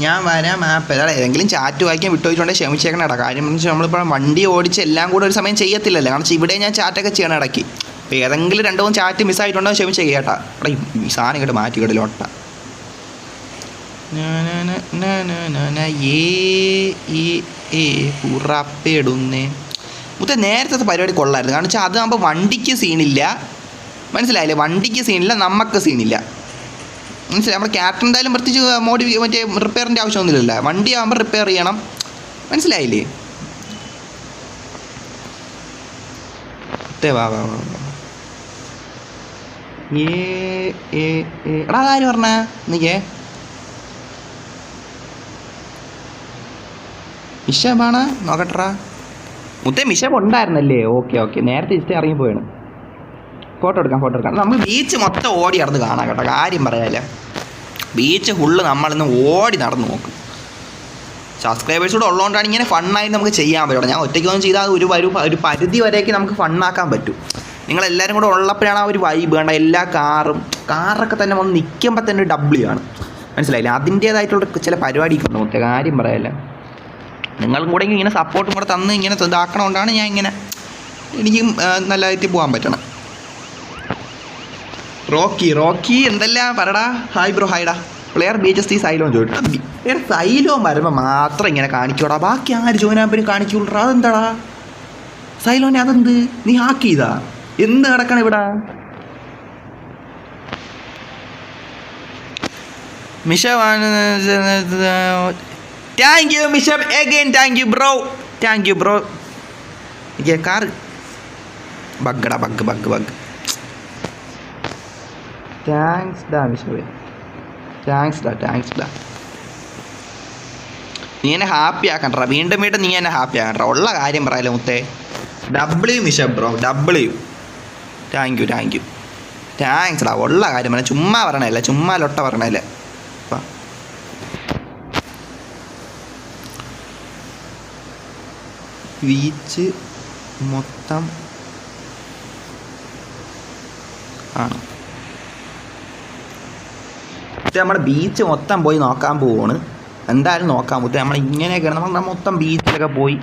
ഞാൻ വരാം ആപ്പ് അതാ ഏതെങ്കിലും ചാറ്റ് വായിക്കാൻ വിട്ടുപോയിട്ടുണ്ടെങ്കിൽ ഇട കാര്യം എന്ന് വെച്ചാൽ നമ്മളിപ്പോൾ വണ്ടി ഓടിച്ച് എല്ലാം കൂടെ ഒരു സമയം ചെയ്യത്തില്ലല്ലോ കാരണം ഇവിടെ ഞാൻ ചാറ്റൊക്കെ ചെയ്യണം ഇടയ്ക്ക് അപ്പോൾ ഏതെങ്കിലും രണ്ട് മൂന്ന് ചാറ്റ് മിസ്സായിട്ടുണ്ടോ ക്ഷമിച്ചേ കേട്ടാ അവിടെ ഈ സാധനം ഇങ്ങോട്ട് മാറ്റി കേട്ടോ ലോട്ട ഉറപ്പിടുന്നേ മുത്ത നേരത്തെ പരിപാടി കൊള്ളായിരുന്നു കാരണം വെച്ചാൽ അതാകുമ്പോൾ വണ്ടിക്ക് സീനില്ല മനസ്സിലായില്ലേ വണ്ടിക്ക് സീനില്ല നമുക്ക് സീനില്ല മനസ്സിലായി? നമ്മുടെ ക്യാപ്റ്റൻ എന്തായാലും പ്രത്യേകിച്ച് മോഡി മറ്റേ റിപ്പയറിന്റെ ആവശ്യമൊന്നുമില്ല വണ്ടി ആകുമ്പോൾ റിപ്പയർ ചെയ്യണം. മനസ്സിലായില്ലേ? വാ വാ എടാ ആര് പറഞ്ഞ? നീക്കേ. മിഷബാണ് നോക്കട്ടെടാ. മുത്തേ മിഷബ് ഉണ്ടായിരുന്നല്ലേ? Okay okay. നേരത്തെ ഇഷ്ടം ഇറങ്ങിപ്പോയാണ് ഫോട്ടോ എടുക്കാം ഫോട്ടോ എടുക്കാം. നമ്മൾ ബീച്ച് മൊത്തം ഓടി നടന്ന് കാണാം കേട്ടോ. കാര്യം പറയാല്ല. ബീച്ച് ഫുള്ള് നമ്മളിന്ന് ഓടി നടന്നു നോക്കും. സബ്സ്ക്രൈബേഴ്സ് കൂടെ ഉള്ളതുകൊണ്ടാണ് ഇങ്ങനെ ഫണ്ണായി നമുക്ക് ചെയ്യാൻ പറ്റും ഞാൻ ഒറ്റയ്ക്കൊന്നും ചെയ്താൽ ഒരു ഒരു പരിധി വരെയൊക്കെ നമുക്ക് ഫണ്ണാക്കാൻ പറ്റും. നിങ്ങളെല്ലാവരും കൂടെ ഉള്ളപ്പോഴാണ് ആ ഒരു വൈബ് വേണ്ട എല്ലാ കാറും കാറൊക്കെ തന്നെ വന്ന് നിൽക്കുമ്പോൾ തന്നെ ഡബ്ല്യു ആണ്. മനസ്സിലായില്ലേ? അതിന്റേതായിട്ടുള്ള ചില പരിപാടിയൊക്കെ ഉണ്ട് മൊത്തം കാര്യം പറയല്ല. നിങ്ങളും കൂടെ ഇങ്ങനെ സപ്പോർട്ടും കൂടെ തന്ന് ഇങ്ങനെ ഇതാക്കണതുകൊണ്ടാണ് ഞാൻ ഇങ്ങനെ എനിക്കും നല്ലതായിട്ട് പോകാൻ പറ്റണം. റോക്കി റോക്കി എന്തെല്ലാം പറടാ? ഹായ് ബ്രോ ഹായ്ഡാ പ്ലെയർ ബി ജസ്റ്റ് ഈ സൈലോൻ ചോദിച്ചു. സൈലോൻ വരുമ്പോൾ മാത്രം ഇങ്ങനെ കാണിക്കൂടാ. ബാക്കി ആര് ജോനാപ്പിനും കാണിക്കൂടാ? അതെന്താടാ? സൈലോനെ അതെന്ത്? നീ ഹാക്ക് ചെയ്താ? എന്ത് നടക്കണം ഇവിടെ? Misha thank you Mishab again thank you bro thank you bro car ബഗ്ഗടാ bug bug bug thanks ഡാ മിഷബേ താങ്ക്സ് ഡാ താങ്ക്സ് ഡാ. നീ എന്നെ ഹാപ്പി ആക്കണ്ട വീണ്ടും വീണ്ടും നീ എന്നെ ഹാപ്പി ആക്കണ്ട ഉള്ള കാര്യം പറയാലോ മുത്തേ. W Misha bro W thank you thank you thanks ഡാ. ഉള്ള കാര്യം പറയാം ചുമ്മാ പറഞ്ഞല്ലേ ചുമ്മാ ലൊട്ട പറഞ്ഞല്ലേ വീച്ച് മൊത്തം ആണ്. ഇത് നമ്മുടെ ബീച്ച് മൊത്തം പോയി നോക്കാൻ പോവാണ്. എന്തായാലും നോക്കാൻ പറ്റും നമ്മൾ ഇങ്ങനെയൊക്കെ നമ്മൾ മൊത്തം ബീച്ചിലൊക്കെ പോയി.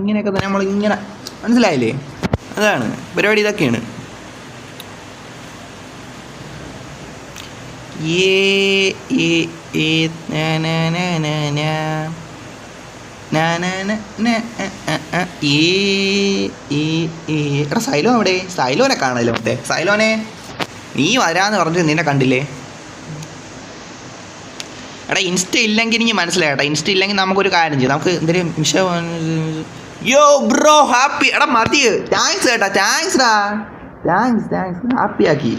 ഇങ്ങനെയൊക്കെ തന്നെ നമ്മൾ ഇങ്ങനെ. മനസ്സിലായില്ലേ? അതാണ്. പരിപാടി ഇതൊക്കെയാണ്. എടാ സൈലോ അവിടെ സൈലോനെ കാണാലോ മറ്റേ സൈലോനെ നീ വരാന്ന് പറഞ്ഞിട്ട് നിന്നെ കണ്ടില്ലേ? എടാ ഇൻസ്റ്റ ഇല്ലെങ്കിൽ എനിക്ക് മനസ്സിലായി എടാ ഇൻസ്റ്റ ഇല്ലെങ്കിൽ നമുക്കൊരു കാര്യം ചെയ്യാം. നമുക്ക് എന്തെങ്കിലും മിഷ യോ ബ്രോ ഹാപ്പി. എടാ മതി. താങ്ക്സ് കേട്ടാ താങ്ക്സ് ഡാ താങ്ക്സ് താങ്ക്സ് ഹാപ്പി ആക്കി.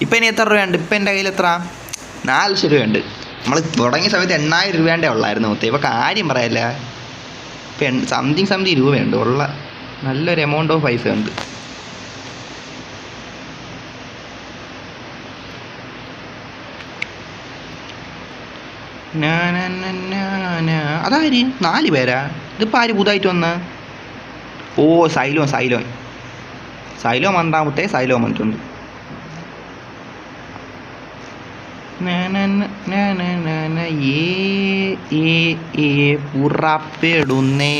ഇപ്പം ഇനി എത്ര രൂപയുണ്ട്? ഇപ്പം എന്റെ കയ്യിൽ എത്ര? നാല് ലക്ഷം രൂപയുണ്ട്. നമ്മൾ തുടങ്ങിയ സമയത്ത് എണ്ണായിരം രൂപേന്റെ ഉള്ളായിരുന്നു മൊത്തം. ഇപ്പോൾ കാര്യം പറയല്ല? ഇപ്പം സംതിങ് സംതിങ് രൂപയുണ്ട്. ഉള്ള നല്ലൊരു എമൗണ്ട് ഓഫ് പൈസ ഉണ്ട് അതാര് നാല് പേരാ ഇതിപ്പോൾ ആര് പുതുതായിട്ട് വന്ന ഓ സൈലോ സൈലോ സൈലോ വന്നാമത്തെ സൈലോ മന്ത്രണ്ട് പുറപ്പെടുന്നേ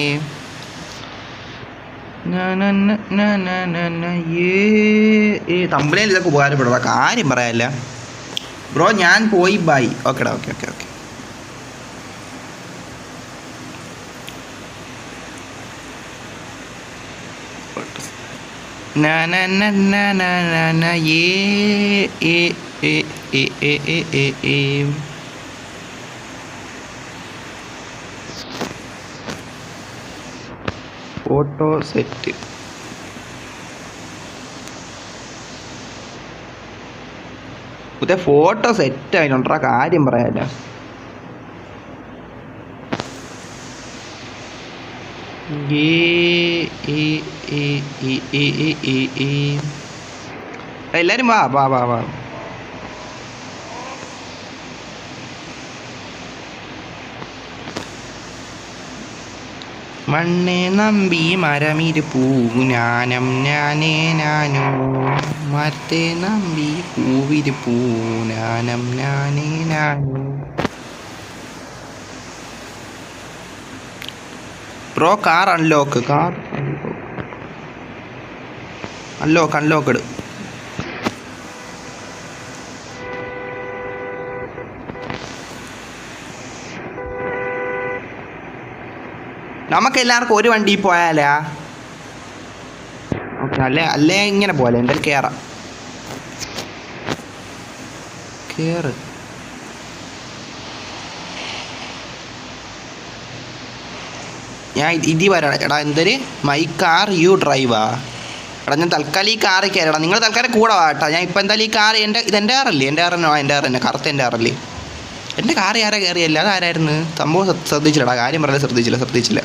തമ്പിലേൽ ഇതൊക്കെ കാര്യം പറയാല്ല ബ്രോ ഞാൻ പോയി ബൈ ഓക്കെടാ okay okay okay photo set പുതിയ ഫോട്ടോ സെറ്റ് ആയിട്ടുണ്ടോ. കാര്യം പറയാല്ല എല്ലാരും വാ വാ വാ വാ. മണ്ണെ നമ്പി മരമിരുപ്പൂ ഞാനം ഞാനേ ഞാനോ മരത്തെ നമ്പി പൂ ഞാനം ഞാനേ ഞാനോ bro car unlock car unlock unlocked നമുക്ക് എല്ലാവർക്കും ഒരു വണ്ടി പോയാലാ? ഓക്കെ അല്ലേ? അല്ലേ ഇങ്ങനെ പോലെ എന്തായാലും കയറാം കയറ് ഞാൻ ഇത് ഇതി വരണം എടാ എന്തൊരു മൈ കാർ യു ഡ്രൈവാ എടാ ഞാൻ തൽക്കാലം ഈ കാറിൽ കയറണം നിങ്ങൾ തൽക്കാലം കൂടെ വാട്ടാ ഞാൻ ഇപ്പം എന്തായാലും ഈ കാർ എന്റെ ഇതെന്റെ കാറല്ലേ എന്റെ കാറന്നെ എന്റെ കാർ തന്നെ. കറുത്ത എന്റെ കാറല്ലേ എന്റെ കാർ ആരാ കയറിയല്ല അതാരായിരുന്നു സംഭവം ശ്ര- ശ്രദ്ധിച്ചില്ലടാ. കാര്യം പറയാൻ ശ്രദ്ധിച്ചില്ല ശ്രദ്ധിച്ചില്ല.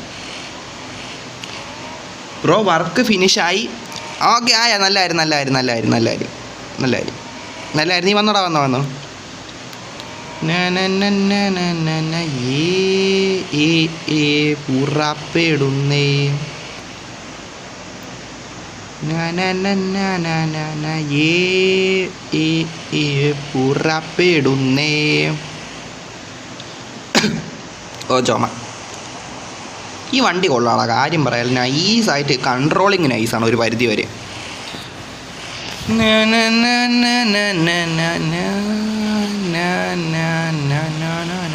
ബ്രോ വർക്ക് ഫിനിഷായി ഓക്കെ ആയ. നല്ലായിരുന്നു നല്ലായിരുന്നു നല്ലായിരുന്നു നല്ലായിരുന്നു നല്ലായിരുന്നു നല്ലായിരുന്നു നീ വന്നോടാ വന്നോ വന്നോ. പുറപ്പെടുന്നേ പുറപ്പെടുന്നേ ഓ ചോമ ഈ വണ്ടി കൊള്ളാളാ കാര്യം പറയാൻ നൈസായിട്ട് കൺട്രോളിങ് നൈസാണ് ഒരു പരിധി വരെ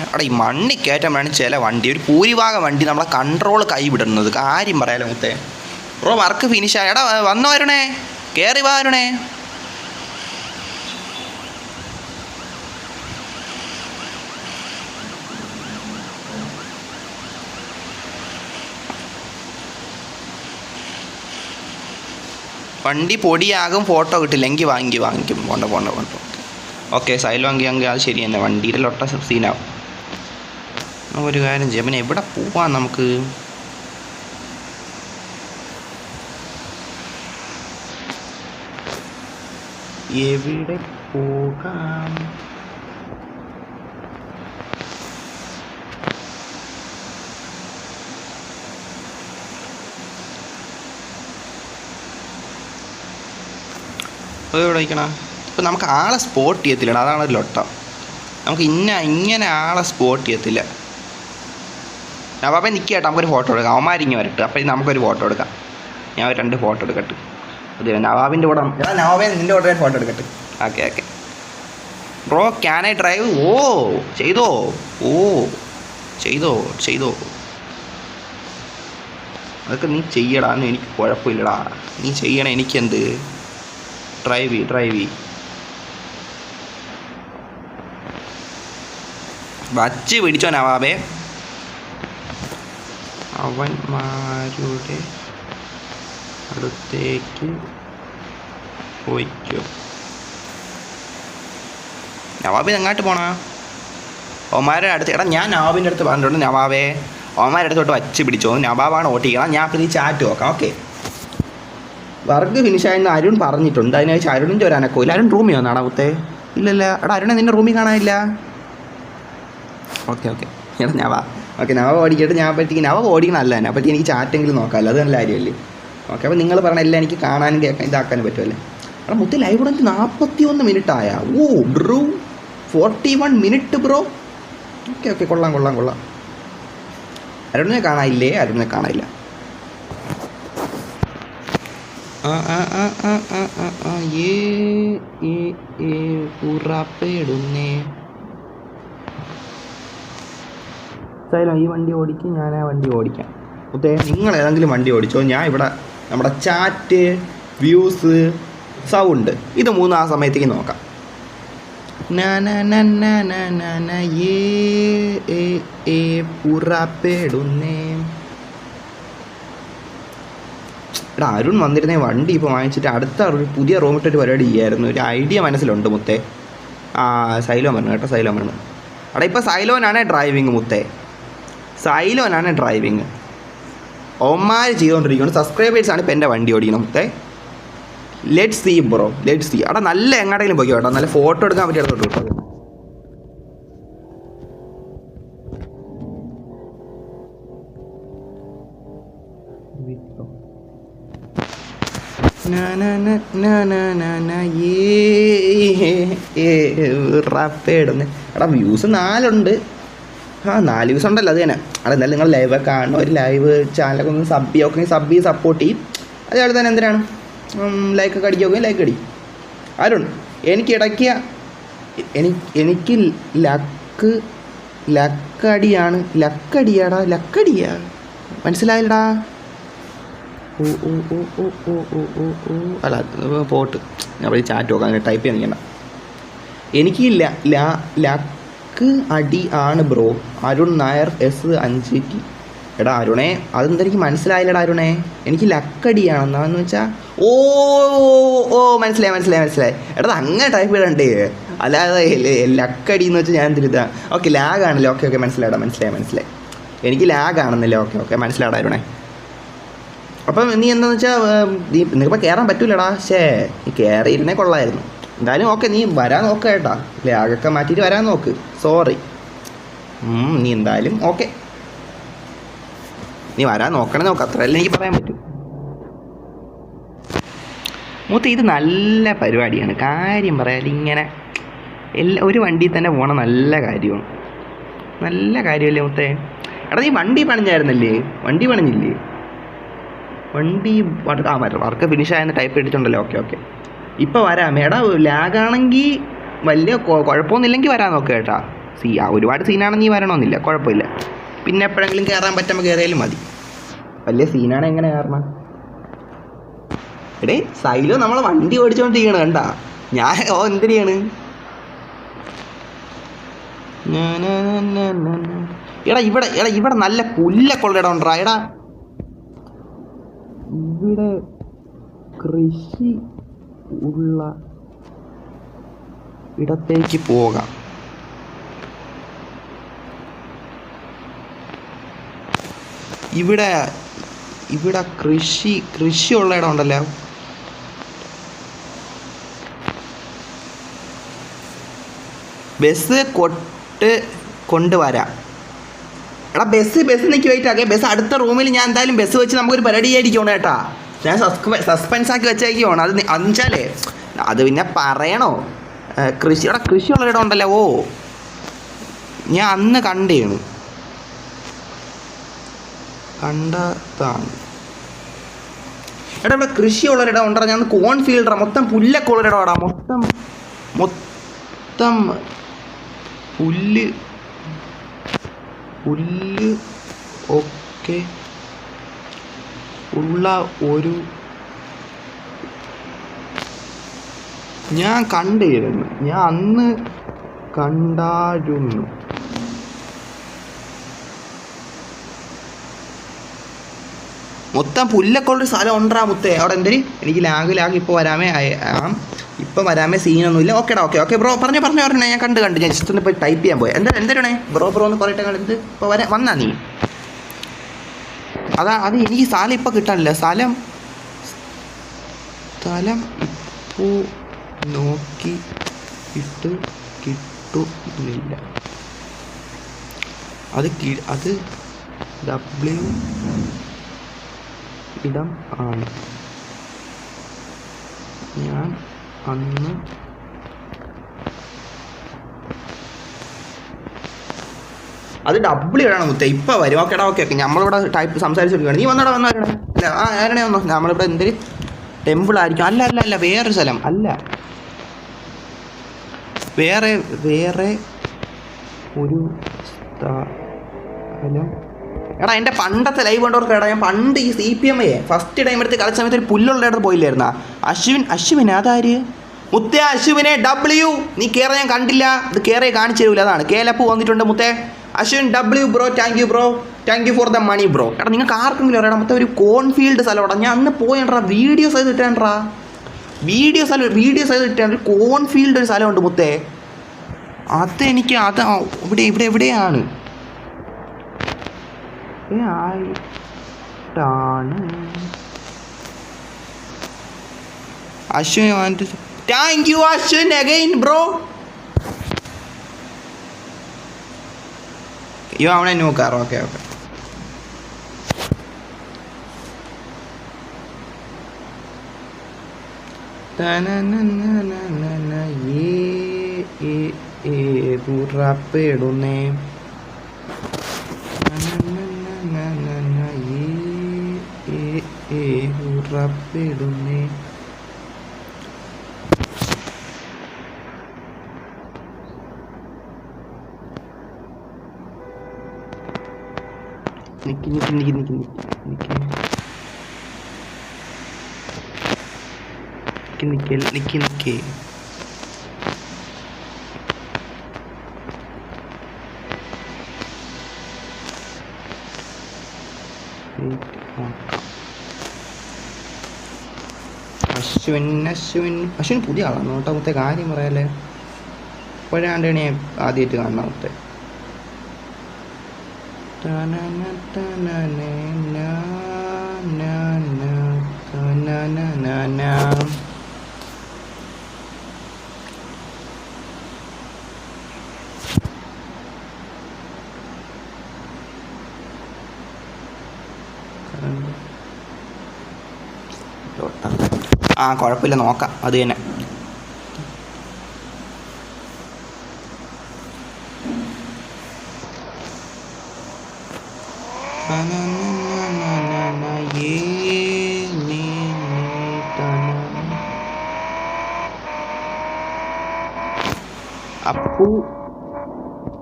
അവിടെ ഈ മണ്ണി കയറ്റുമ്പോഴാണ് ചില വണ്ടി ഒരു ഭൂരിഭാഗം വണ്ടി നമ്മളെ കൺട്രോൾ കൈവിടുന്നത്. കാര്യം പറയാലോ മുത്തേ. ബ്രോ വർക്ക് ഫിനിഷ് ആയി. എടാ വന്നു വരണേ. കയറി വരണേ. വണ്ടി പൊടിയാകും ഫോട്ടോ കിട്ടില്ലെങ്കിൽ വാങ്ങി വാങ്ങിക്കും. പോണ്ട പോണ്ട പോണ്ടോ. ഓക്കെ സൈൽ വാങ്ങിയെങ്കിൽ അത് ശരി തന്നെ വണ്ടിയുടെ ലൊട്ട സീനാവും. നമുക്കൊരു കാര്യം ചെയ്യാം. പിന്നെ എവിടെ പോവാം നമുക്ക്? എവിടെ പോകാം? അത് എവിടെ വയ്ക്കണം ഇപ്പം നമുക്ക് ആളെ സ്പോട്ട് ചെയ്യത്തില്ല അതാണ് ഒരു ലൊട്ടം. നമുക്ക് ഇന്ന ഇങ്ങനെ ആളെ സ്പോട്ട് ചെയ്യത്തില്ല. അപ്പം നിൽക്കുക കേട്ടോ നമുക്കൊരു ഫോട്ടോ എടുക്കാം. അവന്മാരിങ്ങി വരട്ടെ. അപ്പം നമുക്കൊരു ഫോട്ടോ എടുക്കാം. ഞാൻ ഒരു രണ്ട് ഫോട്ടോ എടുക്കട്ടെ. അത് നവാബിന്റെ കൂടെ എടാ നവാബെ നിന്റെ കൂടെ ഫോട്ടോ എടുക്കട്ടെ. Okay okay. Bro can I drive ഓ ചെയ്തോ? ഓ ചെയ്തോ ചെയ്തോ. അതൊക്കെ നീ ചെയ്യടാന്ന് എനിക്ക് കുഴപ്പമില്ലടാ. നീ ചെയ്യണേ എനിക്കെന്ത്? ഡ്രൈവ് ചെയ്യ് ഡ്രൈവ് വച്ച് പിടിച്ചോ നവാബേ അവന്മാരുടെ അടുത്തേക്ക് പോയിക്കോ. നവാബ് എങ്ങാട്ട് പോണാ? ഒമാരുടെ അടുത്ത് എടാ ഞാൻ നവാബിന്റെ അടുത്ത് പറഞ്ഞിട്ടുണ്ട് നവാബേ. ഒമാരുടെ അടുത്തോട്ട് വച്ച് പിടിച്ചോ. നവാബാണ് ഓട്ടിക്കണം. ഞാൻ അപ്പം ഈ ചാറ്റ് നോക്കാം ഓക്കെ? വർക്ക് ഫിനിഷായെന്ന് അരുൺ പറഞ്ഞിട്ടുണ്ട്. അതിനകത്ത് അരുണിന്റെ ഒരു അനക്കോ ഇല്ല. അരുൺ റൂമിൽ വന്നാടാ മുത്തേ ഇല്ലല്ല. എടാ അരുണെ നിന്നെ റൂമിൽ കാണാനില്ല. Okay okay. എടാ നവ ഓക്കെ നവ ഓടിക്കട്ടെ. ഞാൻ പറ്റി നവ ഓടിക്കണമല്ല എന്നെ. പറ്റി എനിക്ക് ചാറ്റെങ്കിലും നോക്കാമല്ലോ അത് നല്ല കാര്യമല്ലേ. ഓക്കെ അപ്പോൾ നിങ്ങൾ പറഞ്ഞ എല്ലാം എനിക്ക് കാണാനും കേൾക്കാൻ ഇതാക്കാനും പറ്റുമല്ലേ? അവിടെ മൊത്തം ലൈവ് ഉടനെ നാൽപ്പത്തി ഒന്ന് മിനിറ്റ് ആയ. ഓ bro. Forty one minute bro. Okay okay കൊള്ളാം കൊള്ളാം കൊള്ളാം. അരുണിനെ കാണാനില്ലേ? അരുണിനെ കാണാനില്ല. ഏ ഏ ഏ പുറപ്പെടുന്നേ എന്തായാലും ഈ വണ്ടി ഓടിക്കും ഞാൻ ആ വണ്ടി ഓടിക്കാം. മുത്തേ നിങ്ങൾ ഏതെങ്കിലും വണ്ടി ഓടിച്ചോ. ഞാൻ ഇവിടെ നമ്മുടെ ചാറ്റ് വ്യൂസ് സൗണ്ട് ഇത് മൂന്ന് ആ സമയത്തേക്ക് നോക്കാം. പുറപ്പെടുന്നേ. അരുൺ വന്നിരുന്നേ വണ്ടി ഇപ്പോൾ വാങ്ങിച്ചിട്ട് അടുത്ത ഒരു പുതിയ റൂം ഒരു പരിപാടി ചെയ്യായിരുന്നു. ഒരു ഐഡിയ മനസ്സിലുണ്ട് മുത്തേ. ആ സൈലോൻ പറഞ്ഞു കേട്ടോ സൈലോൻ പറഞ്ഞു എടാ ഇപ്പോൾ സൈലോനാണ് ഡ്രൈവിങ് മുത്തേ. സൈലോനാണ് ഡ്രൈവിങ് ഒമാര് ചെയ്തുകൊണ്ടിരിക്കുകയാണ് സബ്സ്ക്രൈബേഴ്സാണ് ഇപ്പം എന്റെ വണ്ടി ഓടിക്കണം okay let see bro let see അവിടെ നല്ല എങ്ങോട്ടെങ്കിലും പോയി കേട്ടോ. നല്ല ഫോട്ടോ എടുക്കാൻ പറ്റിയ ഇടത്തോട്ട് കേട്ടോ റാപ്പ് ഇടുന്നേ എടാ വ്യൂസ് നാലുണ്ട്. ആ നാല് ദിവസം ഉണ്ടല്ലോ അത് തന്നെ. അത് എന്തായാലും നിങ്ങൾ ലൈവ് കാണണം. ഒരു ലൈവ് ചാനലൊക്കെ ഒന്ന് സബ് ചെയ്യുക. സബ് ചെയ്ത് സപ്പോർട്ട് ചെയ്യും. അതേപോലെ തന്നെ എന്തിനാണ്? ലൈക്കൊക്കെ അടിക്കുകയും ലൈക്ക് അടി അരുൺ എനിക്ക് ഇടയ്ക്ക് എനിക്ക് ലക്ക് ലക്കടിയാണ് ലക്കടിയാടാ ലക്കടിയാ മനസ്സിലായില്ലടാ? ഓ ഓ ഓ ഓ ഓ ഓ ഓ ഓ. അല്ല പോട്ട്. ഞാൻ ചാറ്റ് നോക്കാം അങ്ങനെ ടൈപ്പ് ചെയ്യാൻ നിൽക്കണ്ട. എനിക്ക് ലാ ല- ലക്ക് അടി ആണ് ബ്രോ. അരുൺ നായർ എസ് അഞ്ച് ടി. എടാ അരുണേ അതെന്താ എനിക്ക് മനസ്സിലായില്ലടാ അരുണേ. എനിക്ക് ലക്കടിയാണെന്നാന്ന് വെച്ചാൽ ഓ ഓ മനസ്സിലായി മനസ്സിലായി മനസ്സിലായി. എടാ അങ്ങനെ ടൈപ്പ് ഇടണ്ടേ അല്ലാതെ ലക്കടി എന്ന് വെച്ചാൽ ഞാൻ തിരുത്താ ഓക്കെ ലാഗാണല്ലോ ഓക്കെ ഓക്കെ മനസ്സിലായിടാ മനസ്സിലായി മനസ്സിലായി. എനിക്ക് ലാഗാണെന്നല്ലേ ഓക്കെ ഓക്കെ മനസ്സിലാടാ അരുണേ. അപ്പം നീ എന്താണെന്ന് വെച്ചാൽ നീ നിനക്കിപ്പോൾ കയറാൻ പറ്റൂലടാ. ശേ നീ കയറിയിരുന്നേ കൊള്ളായിരുന്നു. എന്തായാലും ഓക്കെ നീ വരാൻ നോക്കുക കേട്ടാ. ലാഗൊക്കെ മാറ്റിയിട്ട് വരാൻ നോക്ക്. സോറി നീ എന്തായാലും ഓക്കെ. നീ വരാൻ നോക്കണേ നോക്ക് അത്രയല്ലേ എനിക്ക് പറയാൻ പറ്റും. മൂത്ത ഇത് നല്ല പരിപാടിയാണ്. കാര്യം പറയാൻ ഇങ്ങനെ എല്ലാ ഒരു വണ്ടിയിൽ തന്നെ പോണ നല്ല കാര്യമാണ് നല്ല കാര്യമല്ലേ മുത്തേ? എടാ നീ വണ്ടി പണിഞ്ഞായിരുന്നല്ലേ? വണ്ടി പണിഞ്ഞില്ലേ? വണ്ടി ആ വരും വർക്ക് ഫിനിഷ് ആയെന്ന് ടൈപ്പ് എടുത്തിട്ടുണ്ടല്ലോ. Okay okay. ഇപ്പോൾ വരാം. എടാ ലാഗാണെങ്കിൽ വലിയ കുഴപ്പമൊന്നുമില്ലെങ്കിൽ വരാൻ നോക്കുക കേട്ടാ. സീ ഒരുപാട് സീനാണെങ്കിൽ വരണമെന്നില്ല കുഴപ്പമില്ല. പിന്നെ എപ്പോഴെങ്കിലും കയറാൻ പറ്റുമ്പോൾ കയറിയാലും മതി. വലിയ സീനാണ് എങ്ങനെ കയറണം എടേ സൈലോ നമ്മളെ വണ്ടി ഓടിച്ചുകൊണ്ടിരിക്കണം കണ്ടാ. ഞാൻ ഓ എന്തിനാണ്? എടാ ഇവിടെ എടാ ഇവിടെ നല്ല പുല്ലൊക്കെ ഉള്ള ഇടം എടാ. ഇവിടെ കൃഷി ഉള്ള ഇടത്തേക്ക് പോകാം ഇവിടെ ഇവിടെ കൃഷി ഉള്ള ഇടം ഉണ്ടല്ലോ ബസ് കൊട്ട് കൊണ്ടുവരാം. എടാ ബസ് ബസ് നിൽക്കി വെയിറ്റ് ബസ് അടുത്ത റൂമിൽ ഞാൻ എന്തായാലും ബസ് വെച്ച് നമുക്കൊരു പരിപാടി ആയിരിക്കും കേട്ടാ. ഞാൻ സസ്പെൻസ് ആക്കി വെച്ചേക്കുവാണ്. അത് നി- അത് പിന്നെ പറയണോ? കൃഷി എടാ കൃഷിയുള്ള ഇടം ഉണ്ടല്ലോ. ഓ. ഞാൻ അന്ന് കണ്ടിരുന്നു കണ്ടതാണ്. എടാ ഇവിടെ കൃഷിയുള്ളൊരിടം ഉണ്ടോ ഞാൻ കോൺ ഫീൽഡറാ മൊത്തം പുല്ലൊക്കെ ഉള്ളൊരിടമാടാ മൊത്തം മൊത്തം പുല്ല് പുല്ല് ഒക്കെ ഉള്ള ഒരു ഞാൻ കണ്ടിരുന്നു. ഞാൻ അന്ന് കണ്ടായിരുന്നു മൊത്തം പുല്ലൊക്കെ ഉള്ളൊരു സ്ഥലം ഉണ്ടാ മുത്തേ. അവിടെ എന്തരി എനിക്ക് ലാഗ് ലാഗ് ഇപ്പോൾ വരാമേ. ആം. ഇപ്പം വരാമേ സീനൊന്നുമില്ല ഓക്കേടാ ഓക്കെ ഓക്കെ ബ്രോ പറഞ്ഞു പറഞ്ഞു പറഞ്ഞേ. ഞാൻ കണ്ട് കണ്ട്. ഞാൻ ജസ്റ്റ് ഒന്ന് പോയി ടൈപ്പ് ചെയ്യാൻ പോയി. എന്താ എന്തരണേ ബ്രോ ബ്രോ എന്ന് പറയട്ടെ എന്ത് ഇപ്പോൾ വരാ വന്നാ നീ? അതാ അത് എനിക്ക് സ്ഥലം ഇപ്പം കിട്ടാനില്ല. സ്ഥലം സ്ഥലം ഇപ്പോൾ നോക്കി ഇട്ട് കിട്ടുന്നില്ല. അത് അത് ഡബ്ല്യു ഇടം ആണ്. ഞാൻ അന്ന് അത് ഡബിൾ ഇടണം മുത്ത. ഇപ്പൊ വരും. ഓക്കേടാ ഓക്കെ ഓക്കെ. നമ്മളിവിടെ ടൈപ്പ് സംസാരിച്ചിരിക്കുകയാണ് നീ വന്നടാ വന്നാ അല്ല ആ ആരണേ വന്നോ? നമ്മളിവിടെ എന്തൊരു ടെമ്പിൾ ആയിരിക്കും. അല്ല അല്ല അല്ല വേറൊരു സ്ഥലം. അല്ല. വേറെ വേറെ ഒരു സ്ഥലം. എടാ എന്റെ പണ്ടത്തെ ലൈവ് കണ്ടവർക്ക് എടാ ഞാൻ പണ്ട് ഈ C P M A first time എടുത്ത് കളിച്ച സമയത്ത് ഒരു പുല്ലുള്ള ഇടത്ത് പോയില്ലായിരുന്നാ? അശ്വിൻ അശ്വിൻ അതാര്? മുത്തേ അശ്വിനെ ഡബ്ല്യു നീ കേറാൻ ഞാൻ കണ്ടില്ല. ഇത് കേറേ കാണിച്ചു തരൂല. അതാണ്. കേലപ്പ് വന്നിട്ടുണ്ട് മുത്തേ. Ashwin W bro thank you bro thank you for the money bro എടാ നിങ്ങൾക്ക് ആർക്കെങ്കിലും അറിയാം മൊത്തം ഒരു കോൺഫീൽഡ് സ്ഥലം ഞാൻ അന്ന് പോയണ്ടാ വീഡിയോസ് ചെയ്ത് ഇട്ടാണ്ടാ സ്ഥലം വീഡിയോ സൈസ് ചെയ്ത് ഒരു കോൺഫീൽഡ് ഒരു സ്ഥലമുണ്ട് മുത്തേ. അത് ആ, ഇവിടെ ഇവിടെ എവിടെയാണ്? Ashwin thank you Ashwin again bro You have a new car, okay, okay. പുറപ്പെടുന്നേ പുറപ്പെടുന്നേ നിക്ക് നിക്ക് നിക്ക് നിക്ക് നിക്ക് നിക്ക്. നിക്ക് നിക്ക് നിക്ക് അശ്വിൻ അശ്വിൻ. അശ്വിൻ പുതിയ ആളാണ് കേട്ടോ കാര്യം പറയാല്ലേ? ഇപ്പോഴാണ്ടാണ് ഞാൻ ആദ്യമായിട്ട് മൊത്തം തനന തനന നാ നാ നാ തനന നാ നാ. ആ കുഴപ്പമില്ല നോക്കാം അത് തന്നെ அப்பு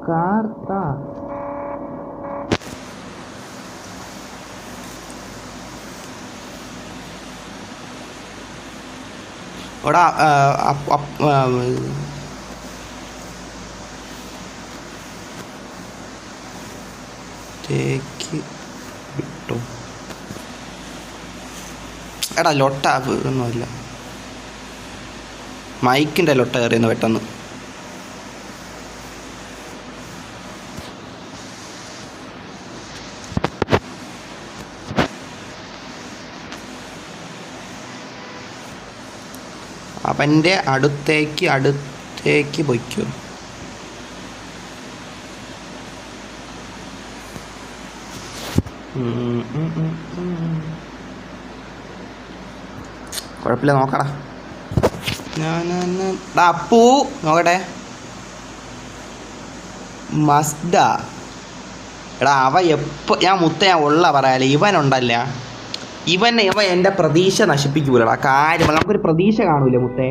கார்த்தா ஒடா அப் വിട്ടോ എടാ ലൊട്ട ഒന്നുമില്ല മൈക്കിന്റെ ലൊട്ട കയറിയെന്ന് പെട്ടെന്ന്. അവന്റെ അടുത്തേക്ക് അടുത്തേക്ക് പൊയ്ക്കോ. കുഴപ്പമില്ല നോക്കടാ. ഞാൻ അപ്പു നോക്കട്ടെ. മസ്ഡ. എടാ അവ എപ്പോ ഞാൻ മുത്ത ഞാൻ ഉള്ള പറയാല്ലേ ഇവനുണ്ടല്ല. ഇവൻ ഇവ എന്റെ പ്രതീക്ഷ നശിപ്പിക്കൂലടാ. കാര്യം നമുക്കൊരു പ്രതീക്ഷ കാണൂലേ മുത്തേ?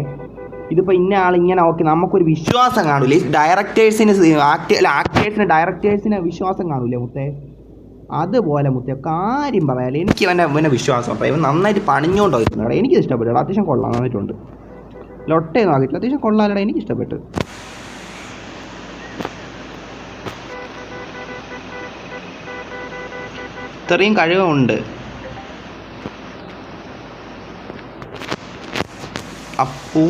ഇതിപ്പോൾ ഇന്ന ആൾ ഇങ്ങനെ ഓക്കെ നമുക്കൊരു വിശ്വാസം കാണൂലേ? ഡയറക്ടേഴ്സിന് ആക്ടേ അല്ല ആക്ടേഴ്സിന് ഡയറക്ടേഴ്സിന് വിശ്വാസം കാണൂലേ മുത്തേ? അതുപോലെ മുത്തേ കാര്യം പറയാല്ല എനിക്ക് അവന്റെ ഇവനെ വിശ്വാസം അപ്പം ഇവൻ നന്നായിട്ട് പണിഞ്ഞുകൊണ്ട് വയ്ക്കുന്നുണ്ട് എനിക്ക് ഇഷ്ടപ്പെട്ടു അത്യാവശ്യം കൊള്ളാൻ നന്നായിട്ടുണ്ട് ലൊട്ടയൊന്നും ആകിട്ടില്ല അത്യാവശ്യം കൊള്ളാലടാ. എനിക്ക് ഇഷ്ടപ്പെട്ടു ഇത്രയും കഴിവുണ്ട്. Appu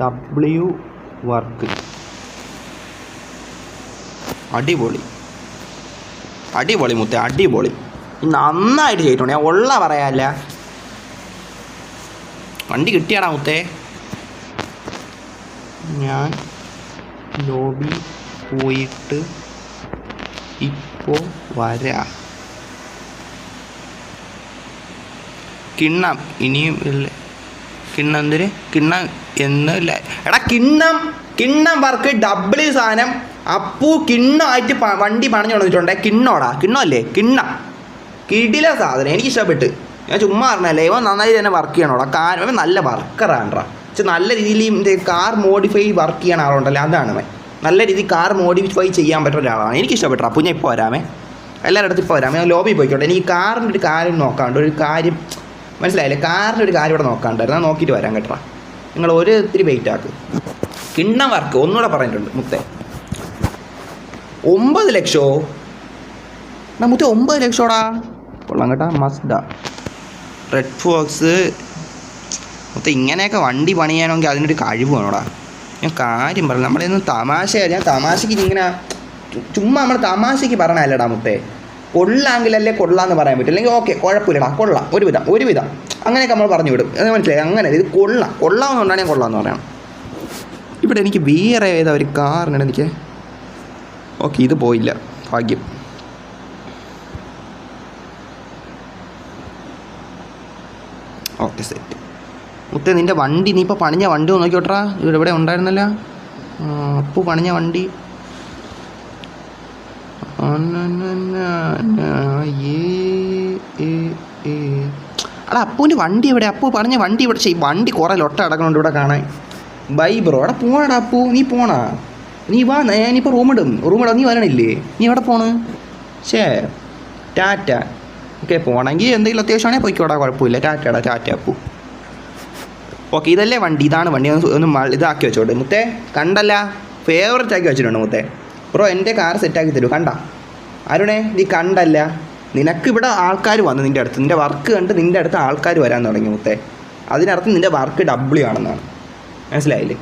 W work. അടിപൊളി. അടിപൊളി മുത്ത അടിപൊളി. നന്നായിട്ട് ചെയ്തിട്ടുണ്ട്. ഞാൻ ഉള്ള പറയാല്ല വണ്ടി കിട്ടിയാടാ മുത്തേ. ഞാൻ ലോബി പോയിട്ട് ഇപ്പോൾ വരാ. കിണ്ണം ഇനിയും കിണ്ണം എന്തിന് കിണ്ണം എന്ന് എടാ കിണ്ണം കിണ്ണം വർക്ക് ഡബിൾ സാധനം അപ്പു കിണ്ണമായിട്ട് പ- വണ്ടി പണഞ്ഞു കൊണ്ടിട്ടുണ്ട് കിണ്ണോടാ. കിണ്ണമല്ലേ കിണ്ണ. കിടില സാധനം. എനിക്ക് ഇഷ്ടപ്പെട്ട് ഞാൻ ചുമ്മാ പറഞ്ഞല്ലേ ഇവൻ നന്നായി തന്നെ വർക്ക് ചെയ്യണോടാ. കാരണം ഇവൻ നല്ല വർക്കറാണ്ടാ പക്ഷെ നല്ല രീതിയിൽ ഇത് കാർ മോഡിഫൈ വർക്ക് ചെയ്യണ ആളുണ്ടല്ലോ അതാണ് നല്ല രീതിയിൽ കാർ മോഡിഫൈ ചെയ്യാൻ പറ്റുന്ന ഒരാളാണ്. എനിക്ക് ഇഷ്ടപ്പെട്ടു അപ്പോൾ ഞാൻ ഇപ്പോൾ വരാമേ. എല്ലാവരുടെ അടുത്ത് ഇപ്പോൾ വരാമേ ഞാൻ ലോബി പോയിക്കോട്ടെ. എനിക്ക് കാറിന്റെ ഒരു കാര്യം നോക്കാണ്ട് ഒരു കാര്യം മനസ്സിലായില്ലേ? കാറിന്റെ ഒരു കാര്യം ഇവിടെ നോക്കാണ്ടായിരുന്നു. നോക്കിയിട്ട് വരാം കേട്ടോ. നിങ്ങൾ ഒരു ഇത്തിരി വെയിറ്റ് ആക്ക്. കിണ്ണ വർക്ക് ഒന്നുകൂടെ പറഞ്ഞിട്ടുണ്ട് മുത്തേ. ഒമ്പത് ലക്ഷോ? നമുക്ക് ഒമ്പത് ലക്ഷോടാ. കൊള്ളാം കേട്ടാ മസ്ഡ റെഡ് ഫോക്സ് മൊത്തം ഇങ്ങനെയൊക്കെ വണ്ടി പണിയാനെങ്കിൽ അതിനൊരു കഴിവ് വേണോടാ. ഞാൻ കാര്യം പറഞ്ഞു നമ്മളൊന്നും തമാശ ഞാൻ തമാശക്ക് ഇങ്ങനെ ചുമ്മാ നമ്മൾ തമാശക്ക് പറഞ്ഞല്ലടാ മുത്തേ. കൊള്ളാങ്കിലല്ലേ കൊള്ളാന്ന് പറയാൻ പറ്റും. അല്ലെങ്കിൽ ഓക്കെ കുഴപ്പമില്ലടാ കൊള്ളാം. ഒരുവിധം ഒരുവിധം. അങ്ങനെയൊക്കെ നമ്മൾ പറഞ്ഞു വിടും. അത് മനസ്സിലായി? അങ്ങനെ ഇത് കൊള്ളാം. കൊള്ളാമെന്നുകൊണ്ടാണ് ഞാൻ കൊള്ളാമെന്ന് പറയണം. ഇവിടെ എനിക്ക് വേറെ ഏതാ ഒരു കാറിനാണ് എനിക്ക് ഓക്കെ ഇത് പോയില്ല. ഭാഗ്യം. ഓക്കെ സെറ്റ് മുത്തേ നിന്റെ വണ്ടി നീ ഇപ്പോൾ പണിഞ്ഞ വണ്ടി ഒന്ന് നോക്കിയോട്ടാ ഇവിടെ ഇവിടെ ഉണ്ടായിരുന്നല്ല. അപ്പു പണിഞ്ഞ വണ്ടി. അടാ അപ്പൂന്റെ വണ്ടി എവിടെ? അപ്പു പറഞ്ഞ വണ്ടി ഇവിടെ. ചെയ്യും വണ്ടി കുറേ ലൊട്ട അടക്കണുണ്ട് ഇവിടെ കാണാൻ. Bye bro. എടാ പോണടാ അപ്പു. നീ പോണാ? നീ വാ ഞാനിപ്പോൾ റൂമിടും റൂമിടാ നീ വരണില്ലേ? നീ എവിടെ പോണ്? ഷേ ടാറ്റ. ഓക്കെ പോകണമെങ്കിൽ എന്തെങ്കിലും അത്യാവശ്യമാണെങ്കിൽ പോയിക്കോടാ കുഴപ്പമില്ല. ടാറ്റടാ ടാറ്റ പോ. ഓക്കെ ഇതല്ലേ വണ്ടി ഇതാണ് വണ്ടി. ഒന്ന് ഇതാക്കി വെച്ചോട്ടെ. മുത്തേ കണ്ടല്ല? ഫേവററ്റ് ആക്കി വെച്ചിട്ടുണ്ട് മുത്തേ. ബ്രോ എന്റെ കാർ സെറ്റാക്കി തരൂ കണ്ട? അരുണേ നീ കണ്ടല്ല? നിനക്ക് ഇവിടെ ആൾക്കാർ വന്നു നിന്റെ അടുത്ത്. നിന്റെ വർക്ക് കണ്ട് നിന്റെ അടുത്ത് ആൾക്കാർ വരാൻ തുടങ്ങി മുത്തേ. അതിനർത്ഥം നിന്റെ വർക്ക് ഡബിൾ ആണെന്നാണ്. മനസ്സിലായില്ലേ?